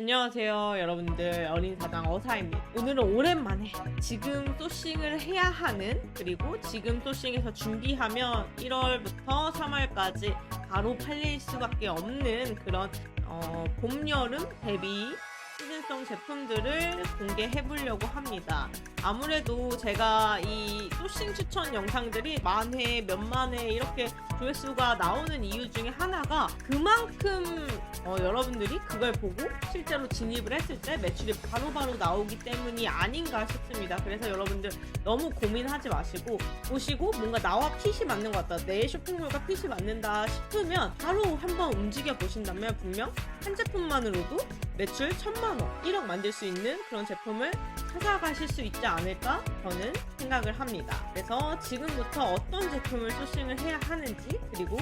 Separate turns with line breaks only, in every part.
안녕하세요 여러분들. 어린 사장 어사입니다. 오늘은 오랜만에 지금 소싱을 해야 하는 그리고 지금 소싱에서 준비하면 1월부터 3월까지 바로 팔릴 수밖에 없는 그런 어, 봄 여름 대비 시즌성 제품들을 공개해 보려고 합니다. 아무래도 제가 이 소싱 추천 영상들이 만회, 몇만 회 이렇게 조회수가 나오는 이유 중에 하나가 그만큼 어, 여러분들이 그걸 보고 실제로 진입을 했을 때 매출이 바로바로 나오기 때문이 아닌가 싶습니다. 그래서 여러분들 너무 고민하지 마시고 보시고 뭔가 나와 핏이 맞는 것 같다. 내 쇼핑몰과 핏이 맞는다 싶으면 바로 한번 움직여 보신다면 분명 한 제품만으로도 매출 천만 원, 1억 만들 수 있는 그런 제품을 찾아가실 수 있지 않을까 저는 생각을 합니다. 그래서 지금부터 어떤 제품을 소싱을 해야 하는지 그리고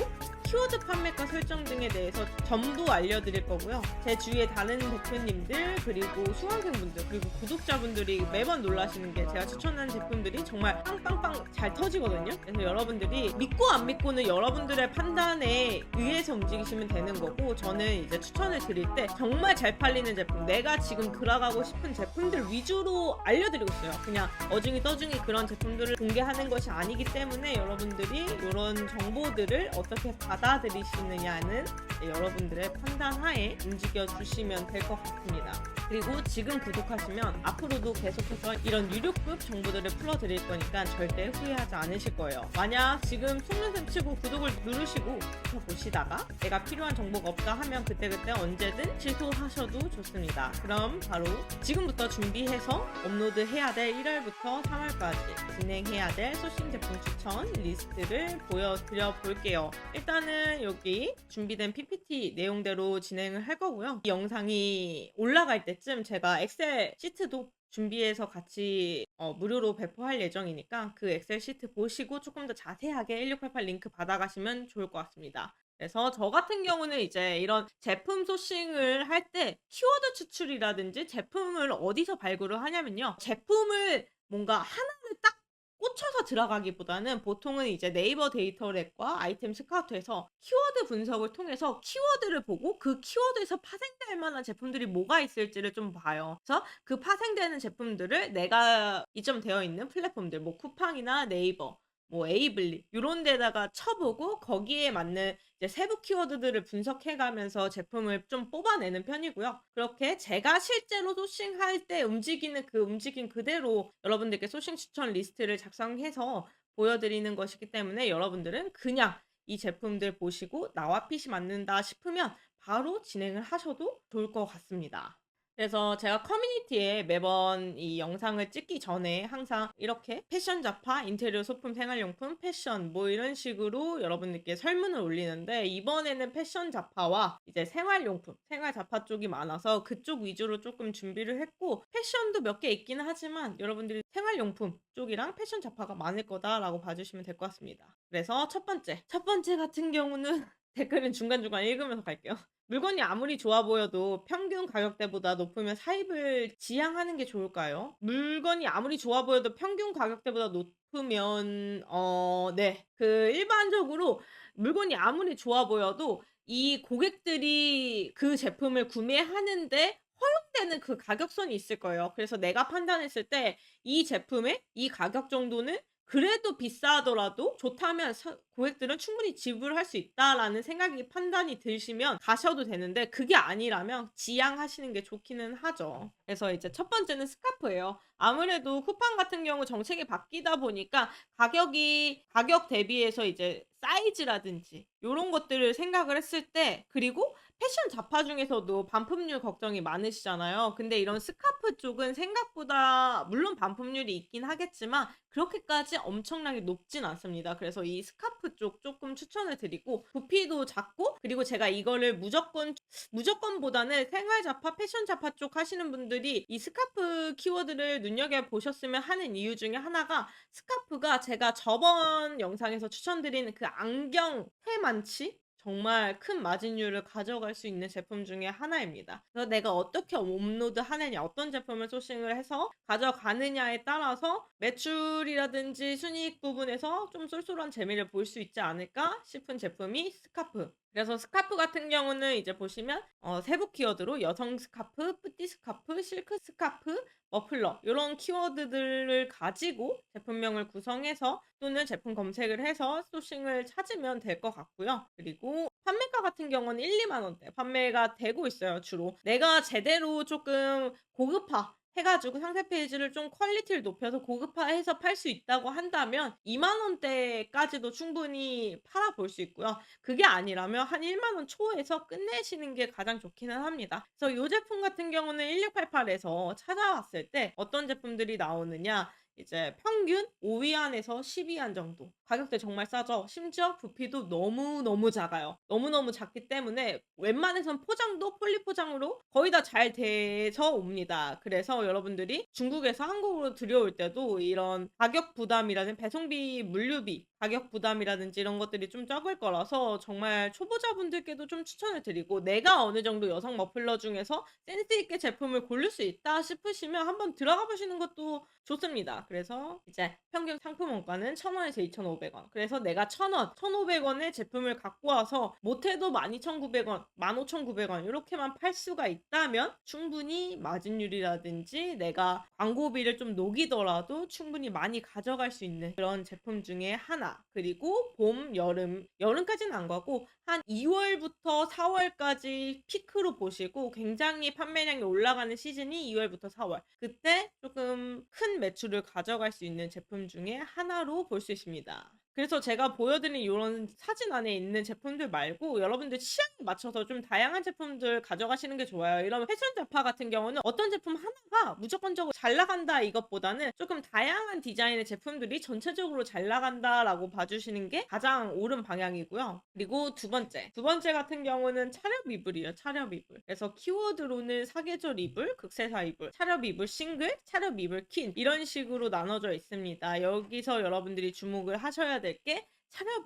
키워드 판매가 설정 등에 대해서 전부 알려드릴 거고요. 제 주위에 다른 대표님들 그리고 수강생분들 그리고 구독자분들이 매번 놀라시는 게 제가 추천하는 제품들이 정말 빵빵빵 잘 터지거든요. 그래서 여러분들이 믿고 안 믿고는 여러분들의 판단에 의해서 움직이시면 되는 거고 저는 이제 추천을 드릴 때 정말 잘 팔리는 제품 내가 지금 들어가고 싶은 제품들 위주로 알려드리고 있어요. 그냥 어중이 떠중이 그런 제품들을 공개하는 것이 아니기 때문에 여러분들이 이런 정보들을 어떻게 받아들이시느냐는 여러분들의 판단하에 움직여 주시면 될 것 같습니다. 그리고 지금 구독하시면 앞으로도 계속해서 이런 유료급 정보들을 풀어드릴 거니까 절대 후회하지 않으실 거예요. 만약 지금 속눈썹 치고 구독을 누르시고 보시다가 내가 필요한 정보가 없다 하면 그때그때 언제든 취소하셔도 좋습니다. 그럼 바로 지금부터 준비해서 업로드해야 될 1월부터 3월까지 진행해야 될 소싱 제품 추천 리스트를 보여드려 볼게요. 일단 은 여기 준비된 PPT 내용대로 진행을 할 거고요. 이 영상이 올라갈 때쯤 제가 엑셀 시트도 준비해서 같이 어, 무료로 배포할 예정이니까 그 엑셀 시트 보시고 조금 더 자세하게 1688 링크 받아가시면 좋을 것 같습니다. 그래서 저 같은 경우는 이제 이런 제품 소싱을 할 때 키워드 추출이라든지 제품을 어디서 발굴을 하냐면요. 제품을 뭔가 하나를 딱 꽂혀서 들어가기보다는 보통은 이제 네이버 데이터랩과 아이템 스카우트에서 키워드 분석을 통해서 키워드를 보고 그 키워드에서 파생될 만한 제품들이 뭐가 있을지를 좀 봐요. 그래서 그 파생되는 제품들을 내가 이점 되어 있는 플랫폼들, 뭐 쿠팡이나 네이버, 뭐 에이블리 이런 데다가 쳐보고 거기에 맞는 이제 세부 키워드들을 분석해가면서 제품을 좀 뽑아내는 편이고요. 그렇게 제가 실제로 소싱할 때 움직이는 그 움직임 그대로 여러분들께 소싱 추천 리스트를 작성해서 보여드리는 것이기 때문에 여러분들은 그냥 이 제품들 보시고 나와 핏이 맞는다 싶으면 바로 진행을 하셔도 좋을 것 같습니다. 그래서 제가 커뮤니티에 매번 이 영상을 찍기 전에 항상 이렇게 패션 잡화, 인테리어 소품, 생활용품, 패션 뭐 이런 식으로 여러분들께 설문을 올리는데 이번에는 패션 잡화와 이제 생활용품, 생활 잡화 쪽이 많아서 그쪽 위주로 조금 준비를 했고 패션도 몇 개 있기는 하지만 여러분들이 생활용품 쪽이랑 패션 잡화가 많을 거다라고 봐주시면 될 것 같습니다. 그래서 첫 번째, 첫 번째 같은 경우는 댓글은 중간중간 읽으면서 갈게요. 물건이 아무리 좋아 보여도 평균 가격대보다 높으면 사입을 지양하는 게 좋을까요? 물건이 아무리 좋아 보여도 평균 가격대보다 높으면 어, 네. 그 일반적으로 물건이 아무리 좋아 보여도 이 고객들이 그 제품을 구매하는데 허용되는 그 가격선이 있을 거예요. 그래서 내가 판단했을 때 이 제품의 이 가격 정도는 그래도 비싸더라도 좋다면 사- 고객들은 충분히 지불할 수 있다라는 생각이 판단이 드시면 가셔도 되는데 그게 아니라면 지양하시는 게 좋기는 하죠. 그래서 이제 첫 번째는 스카프예요. 아무래도 쿠팡 같은 경우 정책이 바뀌다 보니까 가격이 가격 대비해서 이제 사이즈라든지 이런 것들을 생각을 했을 때 그리고 패션 잡화 중에서도 반품률 걱정이 많으시잖아요. 근데 이런 스카프 쪽은 생각보다 물론 반품률이 있긴 하겠지만 그렇게까지 엄청나게 높진 않습니다. 그래서 이 스카프 쪽 조금 추천을 드리고 부피도 작고 그리고 제가 이거를 무조건 무조건보다는 생활 잡화, 패션 잡화 쪽 하시는 분들이 이 스카프 키워드를 눈여겨 보셨으면 하는 이유 중에 하나가 스카프가 제가 저번 영상에서 추천드리는 그 안경 회만치 정말 큰 마진율을 가져갈 수 있는 제품 중에 하나입니다. 그래서 내가 어떻게 업로드 하느냐, 어떤 제품을 소싱을 해서 가져가느냐에 따라서 매출이라든지 순이익 부분에서 좀 쏠쏠한 재미를 볼 수 있지 않을까 싶은 제품이 스카프 그래서 스카프 같은 경우는 이제 보시면 어, 세부 키워드로 여성 스카프, 뿌띠 스카프, 실크 스카프, 머플러 이런 키워드들을 가지고 제품명을 구성해서 또는 제품 검색을 해서 소싱을 찾으면 될 것 같고요. 그리고 판매가 같은 경우는 1, 2만 원대 판매가 되고 있어요. 주로 내가 제대로 조금 고급화 해가지고 상세 페이지를 좀 퀄리티를 높여서 고급화해서 팔 수 있다고 한다면 2만 원대까지도 충분히 팔아 볼 수 있고요. 그게 아니라면 한 1만 원 초에서 끝내시는 게 가장 좋기는 합니다. 그래서 이 제품 같은 경우는 1688에서 찾아왔을 때 어떤 제품들이 나오느냐 이제 평균 5위 안에서 10위 안 정도. 가격대 정말 싸죠. 심지어 부피도 너무너무 작아요. 너무너무 작기 때문에 웬만해선 포장도 폴리 포장으로 거의 다 잘 돼서 옵니다. 그래서 여러분들이 중국에서 한국으로 들여올 때도 이런 가격 부담이라든지 배송비, 물류비 가격 부담이라든지 이런 것들이 좀 적을 거라서 정말 초보자분들께도 좀 추천을 드리고 내가 어느 정도 여성 머플러 중에서 센스 있게 제품을 고를 수 있다 싶으시면 한번 들어가 보시는 것도 좋습니다. 그래서 이제 평균 상품 원가는 1,000원에서 2,500원. 그래서 내가 1,000원, 1,500원의 제품을 갖고 와서 못해도 12,900원, 15,900원 이렇게만 팔 수가 있다면 충분히 마진율이라든지 내가 광고비를 좀 녹이더라도 충분히 많이 가져갈 수 있는 그런 제품 중에 하나. 그리고 봄, 여름, 여름까지는 안 가고 한 2월부터 4월까지 피크로 보시고 굉장히 판매량이 올라가는 시즌이 2월부터 4월. 그때 조금 큰 매출을 가져갈 수 있는 제품 중에 하나로 볼 수 있습니다. 그래서 제가 보여드린 이런 사진 안에 있는 제품들 말고 여러분들 취향에 맞춰서 좀 다양한 제품들 가져가시는 게 좋아요. 이런 패션 잡화 같은 경우는 어떤 제품 하나가 무조건적으로 잘 나간다 이것보다는 조금 다양한 디자인의 제품들이 전체적으로 잘 나간다라고 봐주시는 게 가장 옳은 방향이고요. 그리고 두 번째. 두 번째 같은 경우는 차렵 이불이에요. 차렵 이불. 그래서 키워드로는 사계절 이불, 극세사 이불, 차렵 이불 싱글, 차렵 이불 킨 이런 식으로 나눠져 있습니다. 여기서 여러분들이 주목을 하셔야 될 게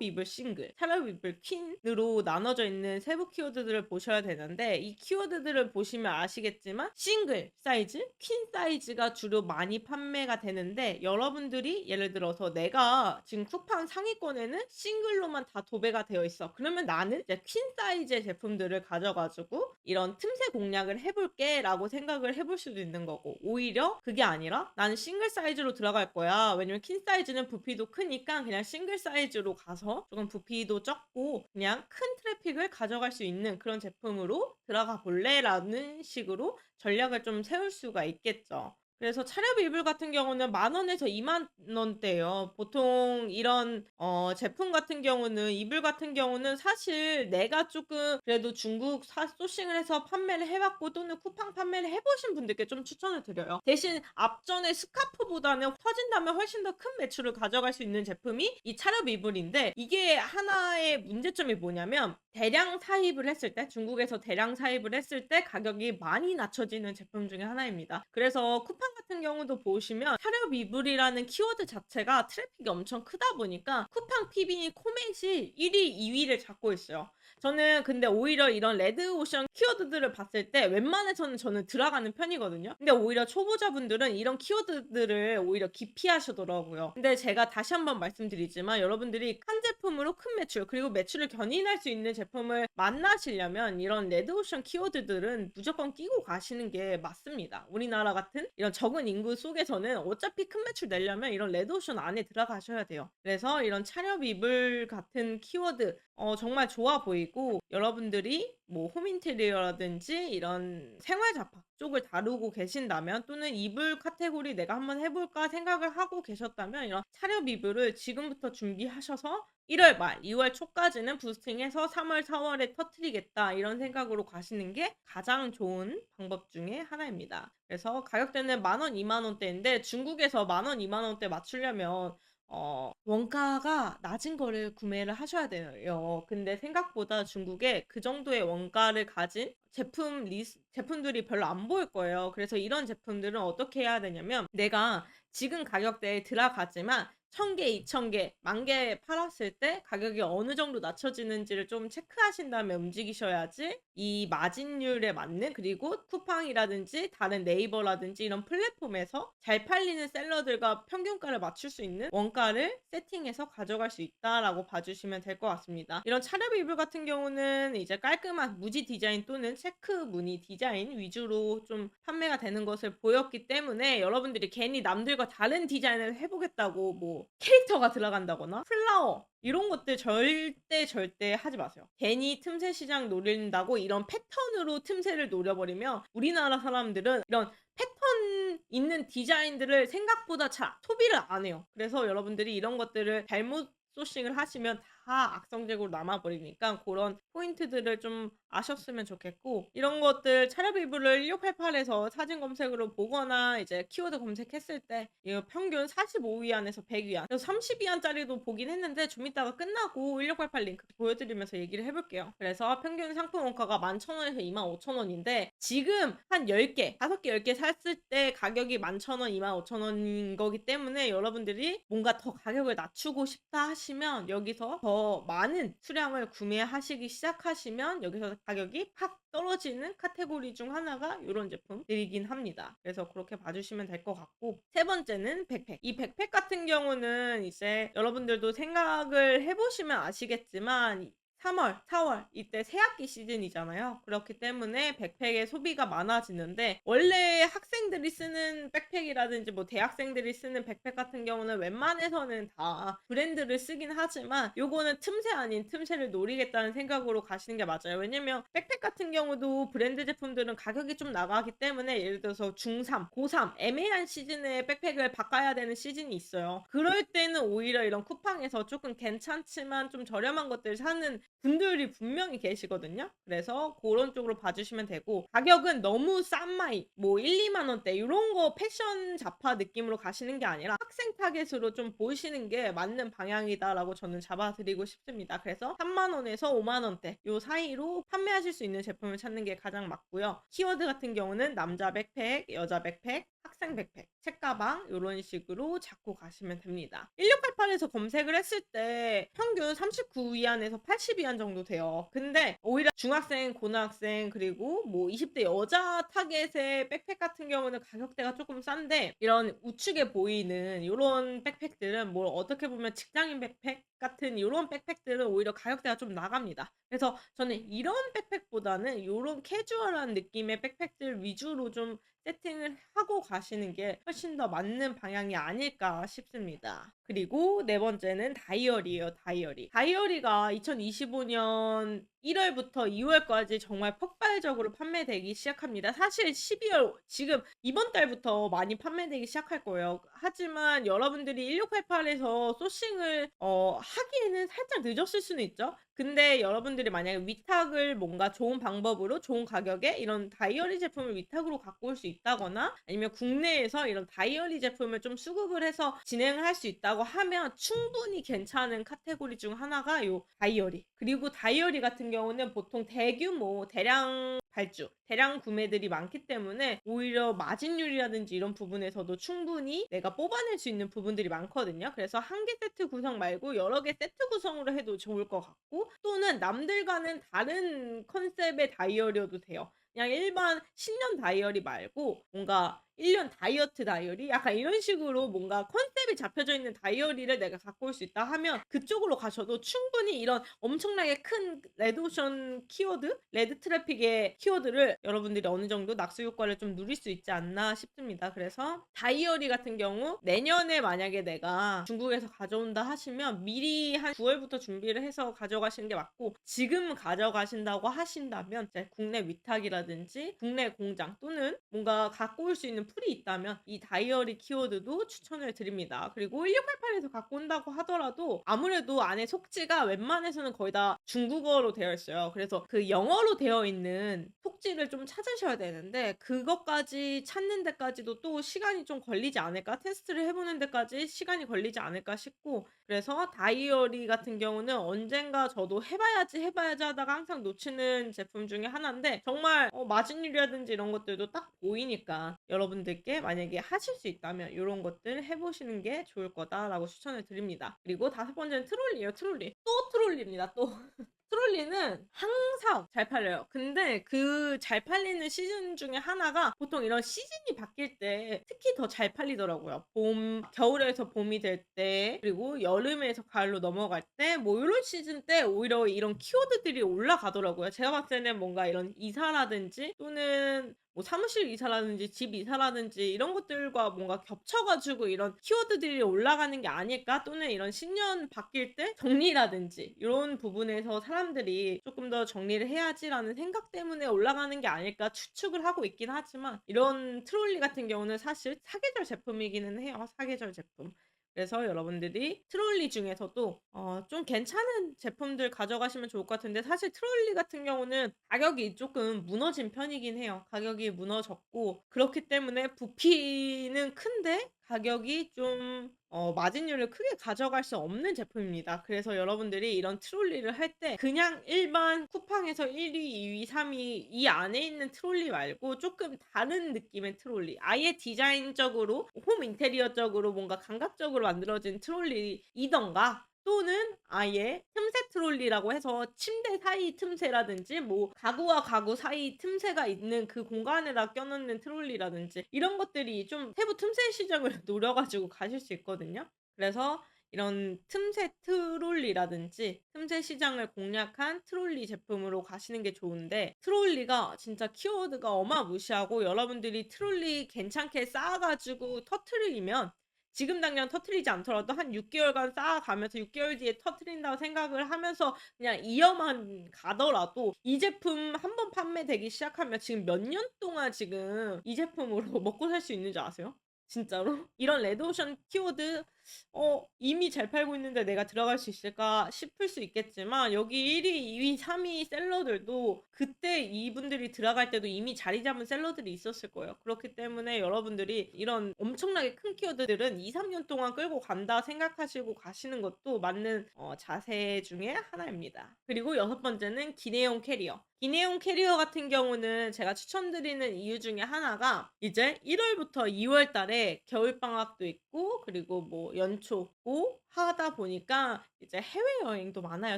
이불 싱글, 이불 퀸으로 나눠져 있는 세부 키워드들을 보셔야 되는데 이 키워드들을 보시면 아시겠지만 싱글 사이즈, 퀸 사이즈가 주로 많이 판매가 되는데 여러분들이 예를 들어서 내가 지금 쿠팡 상위권에는 싱글로만 다 도배가 되어 있어. 그러면 나는 이제 퀸 사이즈의 제품들을 가져가지고 이런 틈새 공략을 해볼게 라고 생각을 해볼 수도 있는 거고 오히려 그게 아니라 나는 싱글 사이즈로 들어갈 거야. 왜냐면 퀸 사이즈는 부피도 크니까 그냥 싱글 사이즈로 가서 조금 부피도 적고 그냥 큰 트래픽을 가져갈 수 있는 그런 제품으로 들어가 볼래라는 식으로 전략을 좀 세울 수가 있겠죠. 그래서 차렵 이불 같은 경우는 만 원에서 2만 원대예요. 보통 이런 어, 제품 같은 경우는 이불 같은 경우는 사실 내가 조금 그래도 중국 사, 소싱을 해서 판매를 해봤고 또는 쿠팡 판매를 해보신 분들께 좀 추천을 드려요. 대신 앞전에 스카프보다는 터진다면 훨씬 더 큰 매출을 가져갈 수 있는 제품이 이 차렵 이불인데 이게 하나의 문제점이 뭐냐면 대량 사입을 했을 때 중국에서 대량 사입을 했을 때 가격이 많이 낮춰지는 제품 중에 하나입니다. 그래서 쿠팡 같은 경우도 보시면 차렵 이불이라는 키워드 자체가 트래픽이 엄청 크다 보니까 쿠팡 PB 코멧이 1위, 2위를 잡고 있어요. 저는 근데 오히려 이런 레드 오션 키워드들을 봤을 때 웬만해서는 저는 들어가는 편이거든요. 근데 오히려 초보자분들은 이런 키워드들을 오히려 기피하시더라고요. 근데 제가 다시 한번 말씀드리지만 여러분들이 한 제품으로 큰 매출 그리고 매출을 견인할 수 있는 제품을 만나시려면 이런 레드 오션 키워드들은 무조건 끼고 가시는 게 맞습니다. 우리나라 같은 이런 적은 인구 속에서는 어차피 큰 매출 내려면 이런 레드 오션 안에 들어가셔야 돼요. 그래서 이런 차렵 이불 같은 키워드 어, 정말 좋아 보이고 여러분들이 뭐 홈인테리어라든지 이런 생활 잡화 쪽을 다루고 계신다면 또는 이불 카테고리 내가 한번 해볼까 생각을 하고 계셨다면 이런 차렵 이불을 지금부터 준비하셔서 1월 말, 2월 초까지는 부스팅해서 3월, 4월에 터트리겠다 이런 생각으로 가시는 게 가장 좋은 방법 중에 하나입니다. 그래서 가격대는 만원, 2만 원대인데 중국에서 만원, 2만 원대 맞추려면 어, 원가가 낮은 거를 구매를 하셔야 돼요. 근데 생각보다 중국에 그 정도의 원가를 가진 제품 리스, 제품들이 별로 안 보일 거예요. 그래서 이런 제품들은 어떻게 해야 되냐면 내가 지금 가격대에 들어가지만 1000개, 2000개, 만 개 팔았을 때 가격이 어느 정도 낮춰지는지를 좀 체크하신 다음에 움직이셔야지 이 마진율에 맞는 그리고 쿠팡이라든지 다른 네이버라든지 이런 플랫폼에서 잘 팔리는 셀러들과 평균가를 맞출 수 있는 원가를 세팅해서 가져갈 수 있다라고 봐주시면 될 것 같습니다. 이런 차렵 이불 같은 경우는 이제 깔끔한 무지 디자인 또는 체크 무늬 디자인 위주로 좀 판매가 되는 것을 보였기 때문에 여러분들이 괜히 남들과 다른 디자인을 해보겠다고 뭐 캐릭터가 들어간다거나 플라워 이런 것들 절대 절대 하지 마세요. 괜히 틈새 시장 노린다고 이런 패턴으로 틈새를 노려버리면 우리나라 사람들은 이런 패턴 있는 디자인들을 생각보다 잘 소비를 안 해요. 그래서 여러분들이 이런 것들을 잘못 소싱을 하시면 다 악성적으로 남아버리니까 그런 포인트들을 좀 아셨으면 좋겠고 이런 것들 차렵 일부를 1688에서 사진 검색으로 보거나 이제 키워드 검색했을 때 평균 45위 안에서 100위안 그래서 30위 안짜리도 보긴 했는데 좀 이따가 끝나고 1688 링크 보여드리면서 얘기를 해볼게요. 그래서 평균 상품 원가가 11,000원에서 25,000원인데 지금 한 10개 5개 10개 샀을 때 가격이 11,000원 25,000원인 거기 때문에 여러분들이 뭔가 더 가격을 낮추고 싶다 하시면 여기서 더 많은 수량을 구매하시기 시작하시면 여기서 가격이 팍 떨어지는 카테고리 중 하나가 이런 제품들이긴 합니다. 그래서 그렇게 봐주시면 될 것 같고 세 번째는 백팩. 이 백팩 같은 경우는 이제 여러분들도 생각을 해보시면 아시겠지만 3월, 4월 이때 새학기 시즌이잖아요. 그렇기 때문에 백팩의 소비가 많아지는데 원래 학생들이 쓰는 백팩이라든지 뭐 대학생들이 쓰는 백팩 같은 경우는 웬만해서는 다 브랜드를 쓰긴 하지만 요거는 틈새 아닌 틈새를 노리겠다는 생각으로 가시는 게 맞아요. 왜냐면 백팩 같은 경우도 브랜드 제품들은 가격이 좀 나가기 때문에 예를 들어서 중3, 고3 애매한 시즌에 백팩을 바꿔야 되는 시즌이 있어요. 그럴 때는 오히려 이런 쿠팡에서 조금 괜찮지만 좀 저렴한 것들 사는 분들이 분명히 계시거든요. 그래서 그런 쪽으로 봐주시면 되고 가격은 너무 싼 마이 뭐 1, 2만 원대 이런 거 패션 잡화 느낌으로 가시는 게 아니라 학생 타겟으로 좀 보시는 게 맞는 방향이다라고 저는 잡아드리고 싶습니다. 그래서 3만 원에서 5만 원대 요 사이로 판매하실 수 있는 제품을 찾는 게 가장 맞고요. 키워드 같은 경우는 남자 백팩, 여자 백팩, 학생 백팩, 책가방 이런 식으로 잡고 가시면 됩니다. 1688에서 검색을 했을 때 평균 39위안에서 80위안 정도 돼요. 근데 오히려 중학생, 고등학생 그리고 뭐 20대 여자 타겟의 백팩 같은 경우는 가격대가 조금 싼데 이런 우측에 보이는 이런 백팩들은 뭐 어떻게 보면 직장인 백팩 같은 이런 백팩들은 오히려 가격대가 좀 나갑니다. 그래서 저는 이런 백팩보다는 이런 캐주얼한 느낌의 백팩들 위주로 좀 세팅을 하고 가시는 게 훨씬 더 맞는 방향이 아닐까 싶습니다. 그리고 네 번째는 다이어리예요, 다이어리. 다이어리가 2025년 1월부터 2월까지 정말 폭발적으로 판매되기 시작합니다. 사실 12월 지금 이번 달부터 많이 판매되기 시작할 거예요. 하지만 여러분들이 1688에서 소싱을 어, 하기에는 살짝 늦었을 수는 있죠. 근데 여러분들이 만약에 위탁을 뭔가 좋은 방법으로 좋은 가격에 이런 다이어리 제품을 위탁으로 갖고 올 수 있다거나 아니면 국내에서 이런 다이어리 제품을 좀 수급을 해서 진행을 할 수 있다 고 하면 충분히 괜찮은 카테고리 중 하나가 요 다이어리. 그리고 다이어리 같은 경우는 보통 대규모 대량 발주, 대량 구매들이 많기 때문에 오히려 마진율이라든지 이런 부분에서도 충분히 내가 뽑아낼 수 있는 부분들이 많거든요. 그래서 한 개 세트 구성 말고 여러 개 세트 구성으로 해도 좋을 것 같고 또는 남들과는 다른 컨셉의 다이어리여도 돼요. 그냥 일반 신년 다이어리 말고 뭔가 1년 다이어트 다이어리 약간 이런 식으로 뭔가 컨셉이 잡혀져 있는 다이어리를 내가 갖고 올 수 있다 하면 그쪽으로 가셔도 충분히 이런 엄청나게 큰 레드오션 키워드, 레드 트래픽의 키워드를 여러분들이 어느 정도 낙수 효과를 좀 누릴 수 있지 않나 싶습니다. 그래서 다이어리 같은 경우 내년에 만약에 내가 중국에서 가져온다 하시면 미리 한 9월부터 준비를 해서 가져가시는 게 맞고 지금 가져가신다고 하신다면 국내 위탁이라든지 국내 공장 또는 뭔가 갖고 올 수 있는 풀이 있다면 이 다이어리 키워드도 추천을 드립니다. 그리고 1688에서 갖고 온다고 하더라도 아무래도 안에 속지가 웬만해서는 거의 다 중국어로 되어 있어요. 그래서 그 영어로 되어 있는 속지를 좀 찾으셔야 되는데 그것까지 찾는 데까지도 또 시간이 좀 걸리지 않을까? 테스트를 해보는 데까지 시간이 걸리지 않을까 싶고 그래서 다이어리 같은 경우는 언젠가 저도 해봐야지 해봐야지 하다가 항상 놓치는 제품 중에 하나인데 정말 어, 마진율이라든지 이런 것들도 딱 보이니까 여러분 여러분들께 만약에 하실 수 있다면 이런 것들 해보시는 게 좋을 거다라고 추천을 드립니다. 그리고 다섯 번째는 트롤리예요. 트롤리. 또 트롤리입니다. 또. 트롤리는 항상 잘 팔려요. 근데 그 잘 팔리는 시즌 중에 하나가 보통 이런 시즌이 바뀔 때 특히 더 잘 팔리더라고요. 봄, 겨울에서 봄이 될 때, 그리고 여름에서 가을로 넘어갈 때, 뭐 이런 시즌 때 오히려 이런 키워드들이 올라가더라고요. 제가 봤을 때는 뭔가 이런 이사라든지 또는 뭐 사무실 이사라든지 집 이사라든지 이런 것들과 뭔가 겹쳐가지고 이런 키워드들이 올라가는 게 아닐까? 또는 이런 신년 바뀔 때 정리라든지 이런 부분에서 사람들이 조금 더 정리를 해야지라는 생각 때문에 올라가는 게 아닐까 추측을 하고 있긴 하지만 이런 트롤리 같은 경우는 사실 사계절 제품이기는 해요. 사계절 제품 그래서 여러분들이 트롤리 중에서도 어, 좀 괜찮은 제품들 가져가시면 좋을 것 같은데 사실 트롤리 같은 경우는 가격이 조금 무너진 편이긴 해요. 가격이 무너졌고 그렇기 때문에 부피는 큰데 가격이 좀 어, 마진율을 크게 가져갈 수 없는 제품입니다. 그래서 여러분들이 이런 트롤리를 할 때 그냥 일반 쿠팡에서 1위, 2위, 3위 이 안에 있는 트롤리 말고 조금 다른 느낌의 트롤리 아예 디자인적으로 홈 인테리어적으로 뭔가 감각적으로 만들어진 트롤리이던가 또는 아예 틈새 트롤리라고 해서 침대 사이 틈새라든지 뭐 가구와 가구 사이 틈새가 있는 그 공간에다 껴놓는 트롤리라든지 이런 것들이 좀 세부 틈새 시장을 노려가지고 가실 수 있거든요. 그래서 이런 틈새 트롤리라든지 틈새 시장을 공략한 트롤리 제품으로 가시는 게 좋은데 트롤리가 진짜 키워드가 어마무시하고 여러분들이 트롤리 괜찮게 쌓아가지고 터트리면 지금 당장 터트리지 않더라도 한 6개월간 쌓아가면서 6개월 뒤에 터트린다고 생각을 하면서 그냥 이어만 가더라도 이 제품 한 번 판매되기 시작하면 지금 몇 년 동안 지금 이 제품으로 먹고 살 수 있는 줄 아세요? 진짜로? 이런 레드오션 키워드 어 이미 잘 팔고 있는데 내가 들어갈 수 있을까 싶을 수 있겠지만 여기 1위, 2위, 3위 셀러들도 그때 이분들이 들어갈 때도 이미 자리 잡은 셀러들이 있었을 거예요. 그렇기 때문에 여러분들이 이런 엄청나게 큰 키워드들은 2, 3년 동안 끌고 간다 생각하시고 가시는 것도 맞는 어, 자세 중에 하나입니다. 그리고 여섯 번째는 기내용 캐리어. 기내용 캐리어 같은 경우는 제가 추천드리는 이유 중에 하나가 이제 1월부터 2월 달에 겨울방학도 있고 그리고 뭐 연초 고 하다 보니까 이제 해외여행도 많아요.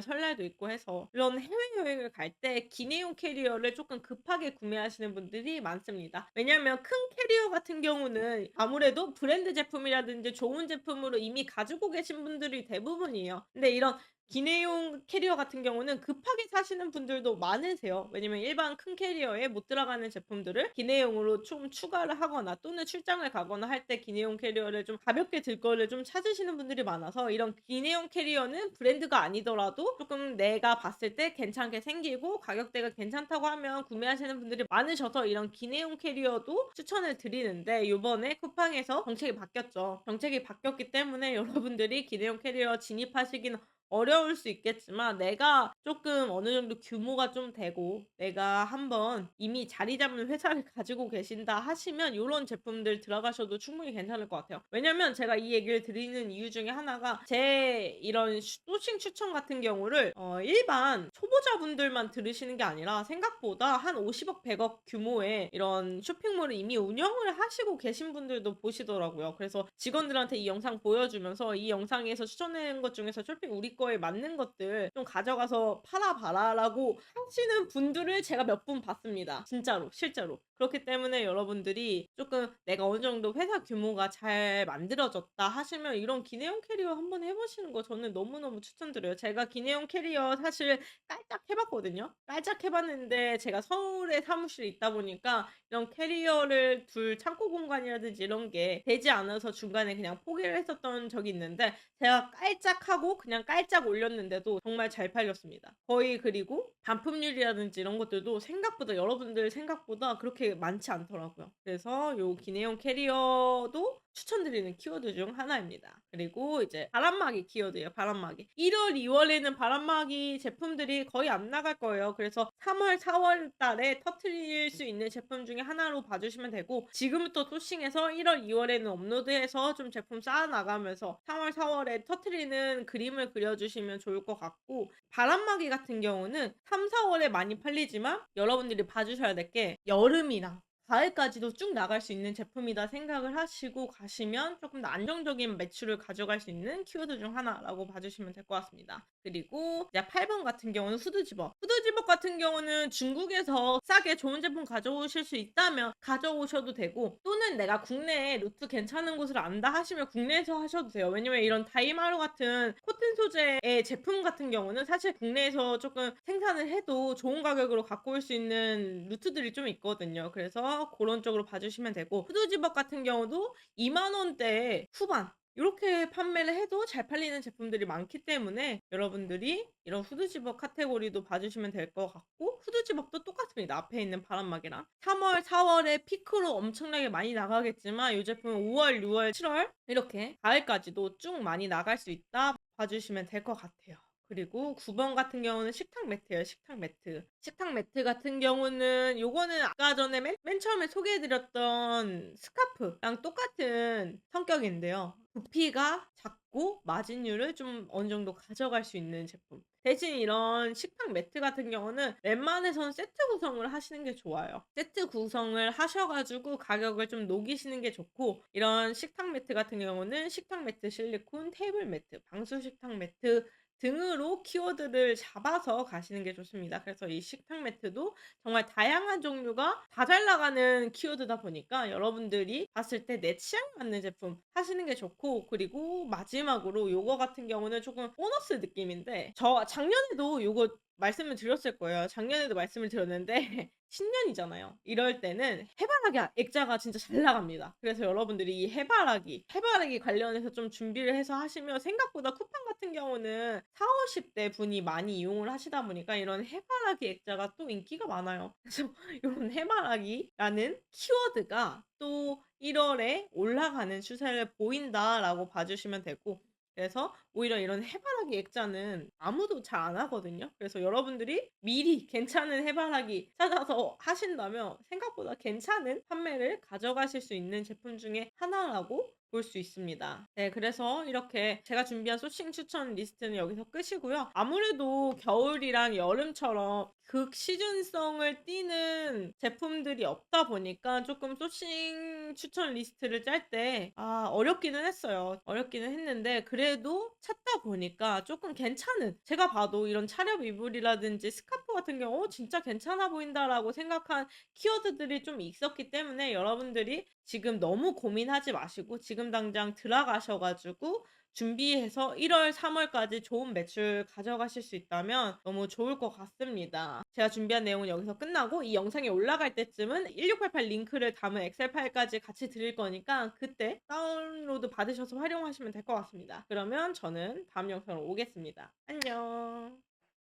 설날도 있고 해서. 이런 해외여행을 갈 때 기내용 캐리어를 조금 급하게 구매하시는 분들이 많습니다. 왜냐면 큰 캐리어 같은 경우는 아무래도 브랜드 제품이라든지 좋은 제품으로 이미 가지고 계신 분들이 대부분이에요. 근데 이런 기내용 캐리어 같은 경우는 급하게 사시는 분들도 많으세요. 왜냐면 일반 큰 캐리어에 못 들어가는 제품들을 기내용으로 좀 추가를 하거나 또는 출장을 가거나 할 때 기내용 캐리어를 좀 가볍게 들 거를 좀 찾으시는 분들이 많아서 이런 기내용 캐리어는 브랜드가 아니더라도 조금 내가 봤을 때 괜찮게 생기고 가격대가 괜찮다고 하면 구매하시는 분들이 많으셔서 이런 기내용 캐리어도 추천을 드리는데 이번에 쿠팡에서 정책이 바뀌었죠. 정책이 바뀌었기 때문에 여러분들이 기내용 캐리어 진입하시기는 어려울 수 있겠지만 내가 조금 어느 정도 규모가 좀 되고 내가 한번 이미 자리 잡은 회사를 가지고 계신다 하시면 이런 제품들 들어가셔도 충분히 괜찮을 것 같아요. 왜냐면 제가 이 얘기를 드리는 이유 중에 하나가 제 이런 소싱 추천 같은 경우를 어 일반 초보자분들만 들으시는 게 아니라 생각보다 한 50억, 100억 규모의 이런 쇼핑몰을 이미 운영을 하시고 계신 분들도 보시더라고요. 그래서 직원들한테 이 영상 보여주면서 이 영상에서 추천한 것 중에서 쇼핑 우리 거에 맞는 것들 좀 가져가서 팔아봐라라고 하시는 분들을 제가 몇 분 봤습니다. 진짜로, 실제로. 그렇기 때문에 여러분들이 조금 내가 어느 정도 회사 규모가 잘 만들어졌다 하시면 이런 기내용 캐리어 한번 해보시는 거 저는 너무너무 추천드려요. 제가 기내용 캐리어 사실 깔짝 해봤거든요. 깔짝 해봤는데 제가 서울에 사무실에 있다 보니까 이런 캐리어를 둘 창고 공간이라든지 이런 게 되지 않아서 중간에 그냥 포기를 했었던 적이 있는데 제가 깔짝하고 그냥 깔짝 올렸는데도 정말 잘 팔렸습니다. 거의 그리고 반품률이라든지 이런 것들도 생각보다 여러분들 생각보다 그렇게 많지 않더라고요. 그래서 요 기내용 캐리어도 추천드리는 키워드 중 하나입니다. 그리고 이제 바람막이 키워드예요. 바람막이. 1월, 2월에는 바람막이 제품들이 거의 안 나갈 거예요. 그래서 3월, 4월 달에 터트릴 수 있는 제품 중에 하나로 봐주시면 되고 지금부터 소싱해서 1월, 2월에는 업로드해서 좀 제품 쌓아 나가면서 3월, 4월에 터트리는 그림을 그려주시면 좋을 것 같고 바람막이 같은 경우는 3, 4월에 많이 팔리지만 여러분들이 봐주셔야 될 게 여름이랑 가을까지도 쭉 나갈 수 있는 제품이다 생각을 하시고 가시면 조금 더 안정적인 매출을 가져갈 수 있는 키워드 중 하나라고 봐주시면 될 것 같습니다. 그리고 이제 8번 같은 경우는 후드 집업. 후드 집업 같은 경우는 중국에서 싸게 좋은 제품 가져오실 수 있다면 가져오셔도 되고 또는 내가 국내에 루트 괜찮은 곳을 안다 하시면 국내에서 하셔도 돼요. 왜냐면 이런 다이마루 같은 코튼 소재의 제품 같은 경우는 사실 국내에서 조금 생산을 해도 좋은 가격으로 갖고 올 수 있는 루트들이 좀 있거든요. 그래서 그런 쪽으로 봐주시면 되고 후드 집업 같은 경우도 2만 원대 후반 이렇게 판매를 해도 잘 팔리는 제품들이 많기 때문에 여러분들이 이런 후드 집업 카테고리도 봐주시면 될 것 같고 후드 집업도 똑같습니다. 앞에 있는 바람막이랑 3월, 4월에 피크로 엄청나게 많이 나가겠지만 이 제품은 5월, 6월, 7월 이렇게 가을까지도 쭉 많이 나갈 수 있다 봐주시면 될 것 같아요. 그리고 9번 같은 경우는 식탁 매트예요. 식탁 매트. 식탁 매트 같은 경우는 요거는 아까 전에 맨, 맨 처음에 소개해드렸던 스카프랑 똑같은 성격인데요. 부피가 작고 마진율을 좀 어느 정도 가져갈 수 있는 제품. 대신 이런 식탁 매트 같은 경우는 웬만해서는 세트 구성을 하시는 게 좋아요. 세트 구성을 하셔가지고 가격을 좀 녹이시는 게 좋고 이런 식탁 매트 같은 경우는 식탁 매트 실리콘, 테이블 매트, 방수 식탁 매트 등으로 키워드를 잡아서 가시는 게 좋습니다. 그래서 이 식탁 매트도 정말 다양한 종류가 다 잘 나가는 키워드다 보니까 여러분들이 봤을 때 내 취향 맞는 제품 하시는 게 좋고 그리고 마지막으로 요거 같은 경우는 조금 보너스 느낌인데 저 작년에도 요거 말씀을 드렸을 거예요. 작년에도 말씀을 드렸는데 신년이잖아요. 이럴 때는 해바라기 액자가 진짜 잘 나갑니다. 그래서 여러분들이 이 해바라기, 해바라기 관련해서 좀 준비를 해서 하시면 생각보다 쿠팡 같은 경우는 4, 50대 분이 많이 이용을 하시다 보니까 이런 해바라기 액자가 또 인기가 많아요. 그래서 이런 해바라기라는 키워드가 또 1월에 올라가는 추세를 보인다라고 봐주시면 되고 그래서 오히려 이런 해바라기 액자는 아무도 잘 안 하거든요. 그래서 여러분들이 미리 괜찮은 해바라기 찾아서 하신다면 생각보다 괜찮은 판매를 가져가실 수 있는 제품 중에 하나라고 볼 수 있습니다. 네, 그래서 이렇게 제가 준비한 소싱 추천 리스트는 여기서 끝이고요. 아무래도 겨울이랑 여름처럼 극 시즌성을 띠는 제품들이 없다 보니까 조금 소싱 추천 리스트를 짤 때 아, 어렵기는 했어요. 어렵기는 했는데 그래도 찾다 보니까 조금 괜찮은 제가 봐도 이런 차렵 이불이라든지 스카프 같은 경우 어, 진짜 괜찮아 보인다라고 생각한 키워드들이 좀 있었기 때문에 여러분들이 지금 너무 고민하지 마시고 지금 당장 들어가셔가지고 준비해서 1월, 3월까지 좋은 매출 가져가실 수 있다면 너무 좋을 것 같습니다. 제가 준비한 내용은 여기서 끝나고 이 영상이 올라갈 때쯤은 1688 링크를 담은 엑셀 파일까지 같이 드릴 거니까 그때 다운로드 받으셔서 활용하시면 될 것 같습니다. 그러면 저는 다음 영상으로 오겠습니다. 안녕.